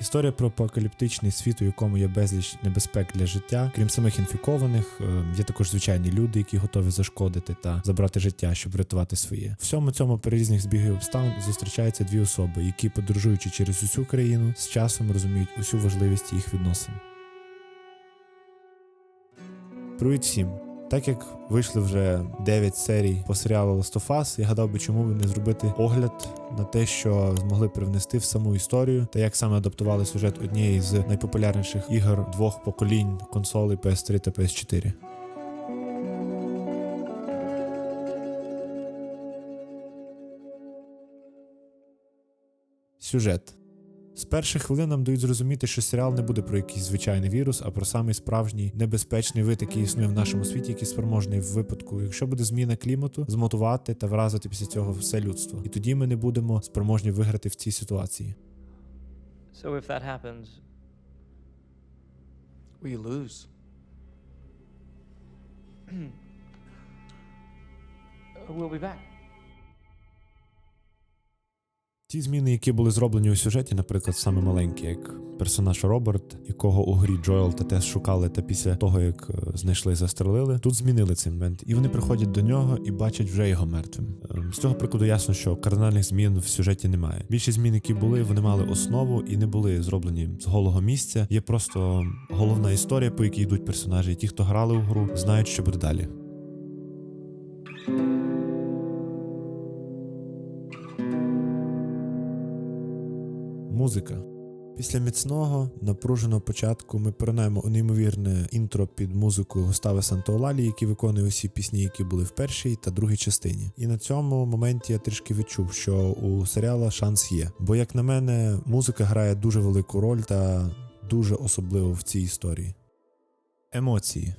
Історія про апокаліптичний світ, у якому є безліч небезпек для життя. Крім самих інфікованих, е, є також звичайні люди, які готові зашкодити та забрати життя, щоб врятувати своє. Всьому цьому при різних збігів обставин зустрічаються дві особи, які, подорожуючи через усю країну, з часом розуміють усю важливість їх відносин. Привіт всім! Так як вийшли вже 9 серій по серіалу Last of Us, я гадав би, чому б не зробити огляд на те, що змогли привнести в саму історію, та як саме адаптували сюжет однієї з найпопулярніших ігор двох поколінь консолей PS3 та PS4. Сюжет. З перших хвилин нам дають зрозуміти, що серіал не буде про якийсь звичайний вірус, а про самий справжній небезпечний вид, який існує в нашому світі, який спроможний в випадку, якщо буде зміна клімату, змотувати та вразити після цього все людство. І тоді ми не будемо спроможні виграти в цій ситуації. So if that happens, We lose. we'll be back. Ті зміни, які були зроблені у сюжеті, наприклад, саме маленькі, як персонаж Роберт, якого у грі Джоел та Тес шукали, та після того як е, знайшли і застрелили, тут змінили цей момент, і вони приходять до нього і бачать вже його мертвим. Ем, З цього прикладу ясно, що кардинальних змін в сюжеті немає. Більшість змін, які були, вони мали основу і не були зроблені з голого місця. Є просто головна історія, по якій йдуть персонажі. І ті, хто грали у гру, знають, що буде далі. Музика. Після міцного напруженого початку ми поринаємо у неймовірне інтро під музику Густави Сантоолалі, який виконує усі пісні, які були в першій та другій частині. І на цьому моменті я трішки відчув, що у серіала шанс є. Бо, як на мене, музика грає дуже велику роль та дуже особливо в цій історії. Емоції.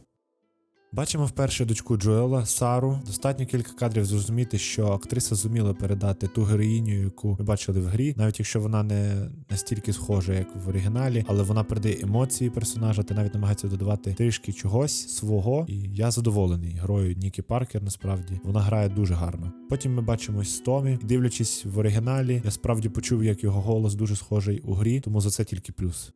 Бачимо вперше дочку Джоела Сару. Достатньо кілька кадрів зрозуміти, що актриса зуміла передати ту героїню, яку ми бачили в грі, навіть якщо вона не настільки схожа, як в оригіналі, але вона передає емоції персонажа та навіть намагається додавати трішки чогось свого. І я задоволений грою Нікі Паркер. Насправді вона грає дуже гарно. Потім ми бачимось з Томі, дивлячись в оригіналі, я справді почув, як його голос дуже схожий у грі, тому за це тільки плюс.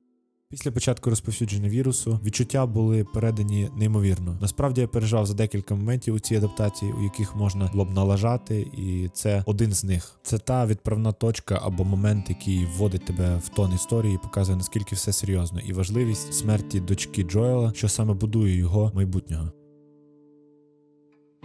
Після початку розповсюдження вірусу відчуття були передані неймовірно. Насправді я переживав за декілька моментів у цій адаптації, у яких можна було б налажати, і це один з них. Це та відправна точка або момент, який вводить тебе в тон історії, і показує наскільки все серйозно, і важливість смерті дочки Джоела, що саме будує його майбутнього.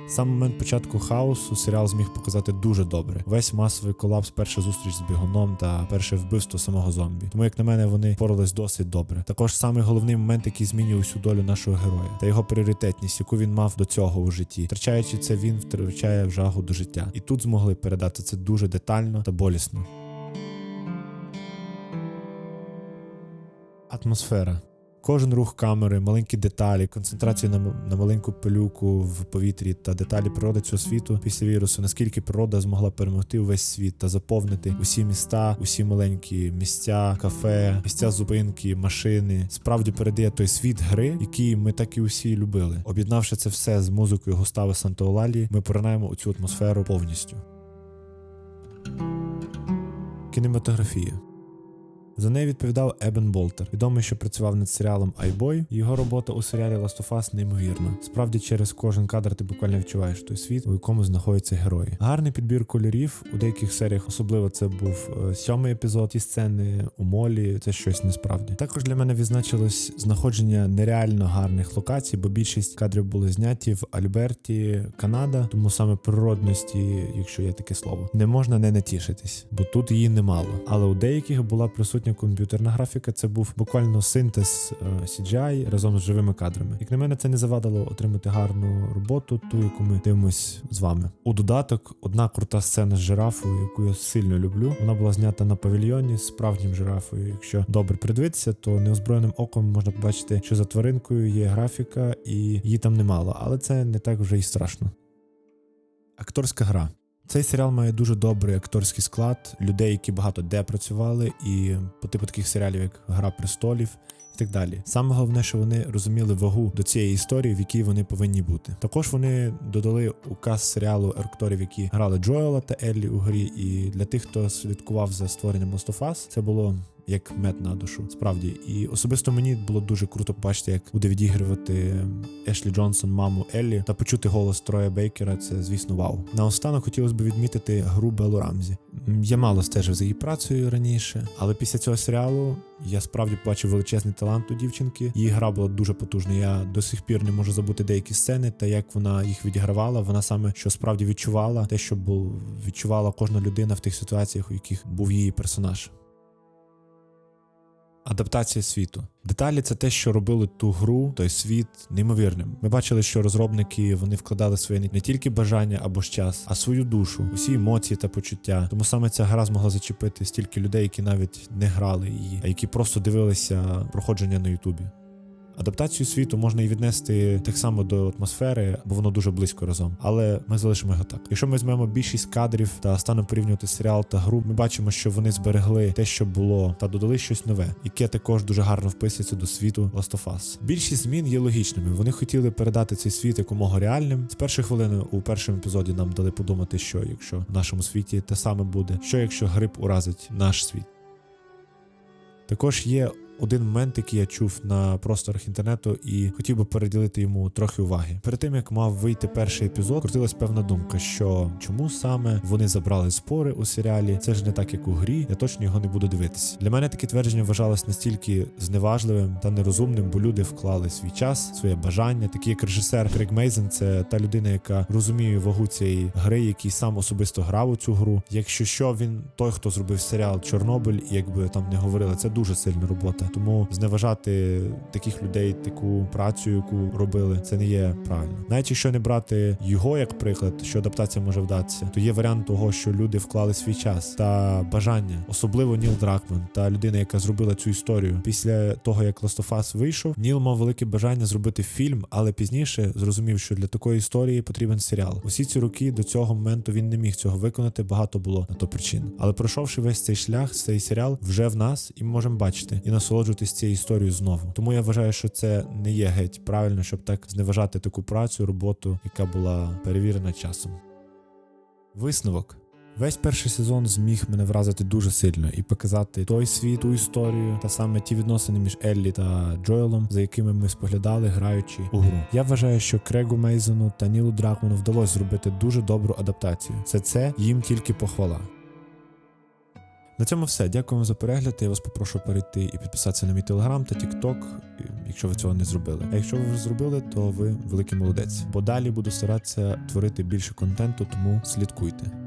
Сам момент початку хаосу серіал зміг показати дуже добре. Весь масовий колапс, перша зустріч з бігуном та перше вбивство самого зомбі. Тому, як на мене, вони впорались досить добре. Також самий головний момент, який змінює усю долю нашого героя, та його пріоритетність, яку він мав до цього у житті. Втрачаючи це, він втрачає жагу до життя. І тут змогли передати це дуже детально та болісно. Атмосфера. Кожен рух камери, маленькі деталі, концентрація на, на маленьку пилюку в повітрі та деталі природи цього світу після вірусу, наскільки природа змогла перемогти увесь світ та заповнити усі міста, усі маленькі місця, кафе, місця зупинки, машини. Справді передає той світ гри, який ми так і усі любили. Об'єднавши це все з музикою Густави Сантоолалі, ми поринаємо у цю атмосферу повністю. Кінематографія. За неї відповідав Ебен Болтер, відомий, що працював над серіалом Айбой. Його робота у серіалі Last of Us неймовірна. Справді, через кожен кадр ти буквально відчуваєш той світ, у якому знаходяться герої. Гарний підбір кольорів у деяких серіях, особливо це був е, сьомий епізод. Ті сцени у молі, це щось несправді. Також для мене відзначилось знаходження нереально гарних локацій, бо більшість кадрів були зняті в Альберті, Канада, тому саме природності, якщо є таке слово, не можна не натішитись, бо тут її немало. Але у деяких була присутня комп'ютерна графіка. Це був буквально синтез е, CGI разом з живими кадрами. Як на мене, це не завадило отримати гарну роботу, ту, яку ми дивимось з вами. У додаток одна крута сцена з жирафою, яку я сильно люблю. Вона була знята на павільйоні з справжнім жирафою. Якщо добре придивитися, то неозброєним оком можна побачити, що за тваринкою є графіка, і її там немало, але це не так вже й страшно. Акторська гра. Цей серіал має дуже добрий акторський склад, людей, які багато де працювали, і по типу таких серіалів, як Гра престолів і так далі. Саме головне, що вони розуміли вагу до цієї історії, в якій вони повинні бути. Також вони додали указ серіалу акторів, які грали Джоела та Еллі у грі. І для тих, хто слідкував за створенням Last of Us, це було як мед на душу. Справді, і особисто мені було дуже круто побачити, як буде відігрувати Ешлі Джонсон, маму Еллі, та почути голос Троя Бейкера. Це звісно вау. Наостанок хотілося б відмітити гру Белу Рамзі. Я мало стежив за її працею раніше, але після цього серіалу я справді побачив величезний талант у дівчинки. Її гра була дуже потужна. Я до сих пір не можу забути деякі сцени та як вона їх відігравала. Вона саме що справді відчувала те, що був відчувала кожна людина в тих ситуаціях, у яких був її персонаж. Адаптація світу. Деталі це те, що робили ту гру, той світ неймовірним. Ми бачили, що розробники вони вкладали своє не тільки бажання або ж час, а свою душу, усі емоції та почуття. Тому саме ця гра змогла зачепити стільки людей, які навіть не грали її, а які просто дивилися проходження на Ютубі. Адаптацію світу можна і віднести так само до атмосфери, бо воно дуже близько разом. Але ми залишимо його так. Якщо ми візьмемо більшість кадрів та станемо порівнювати серіал та гру, ми бачимо, що вони зберегли те, що було, та додали щось нове, яке також дуже гарно вписується до світу Last of Us. Більшість змін є логічними. Вони хотіли передати цей світ якомога реальним. З першої хвилини у першому епізоді нам дали подумати, що якщо в нашому світі те саме буде, що якщо гриб уразить наш світ. Також є один момент, який я чув на просторах інтернету, і хотів би переділити йому трохи уваги. Перед тим як мав вийти перший епізод, крутилась певна думка, що чому саме вони забрали спори у серіалі. Це ж не так, як у грі. Я точно його не буду дивитися. Для мене таке твердження вважалось настільки зневажливим та нерозумним, бо люди вклали свій час, своє бажання. Такий як режисер Крейг Мейзен, це та людина, яка розуміє вагу цієї гри, який сам особисто грав у цю гру. Якщо що, він той, хто зробив серіал Чорнобиль, і якби там не говорили, це дуже сильна робота. Тому зневажати таких людей, таку працю, яку робили, це не є правильно. Навіть якщо не брати його як приклад, що адаптація може вдатися, то є варіант того, що люди вклали свій час та бажання, особливо Ніл Дракман, та людина, яка зробила цю історію. Після того як Us вийшов, Ніл мав велике бажання зробити фільм, але пізніше зрозумів, що для такої історії потрібен серіал. Усі ці роки до цього моменту він не міг цього виконати. Багато було на то причин. Але пройшовши весь цей шлях, цей серіал вже в нас і ми можемо бачити і насолоджуватись цією історією знову. Тому я вважаю, що це не є геть правильно, щоб так зневажати таку працю, роботу, яка була перевірена часом. Висновок. Весь перший сезон зміг мене вразити дуже сильно і показати той світ, ту історію, та саме ті відносини між Еллі та Джоелом, за якими ми споглядали, граючи у гру. Я вважаю, що Крегу Мейзену та Нілу Дракману вдалося зробити дуже добру адаптацію. Це це їм тільки похвала. На цьому все. Дякуємо за перегляд. Я вас попрошу перейти і підписатися на мій телеграм та тікток, якщо ви цього не зробили. А якщо ви вже зробили, то ви великий молодець. Бо далі буду старатися творити більше контенту, тому слідкуйте.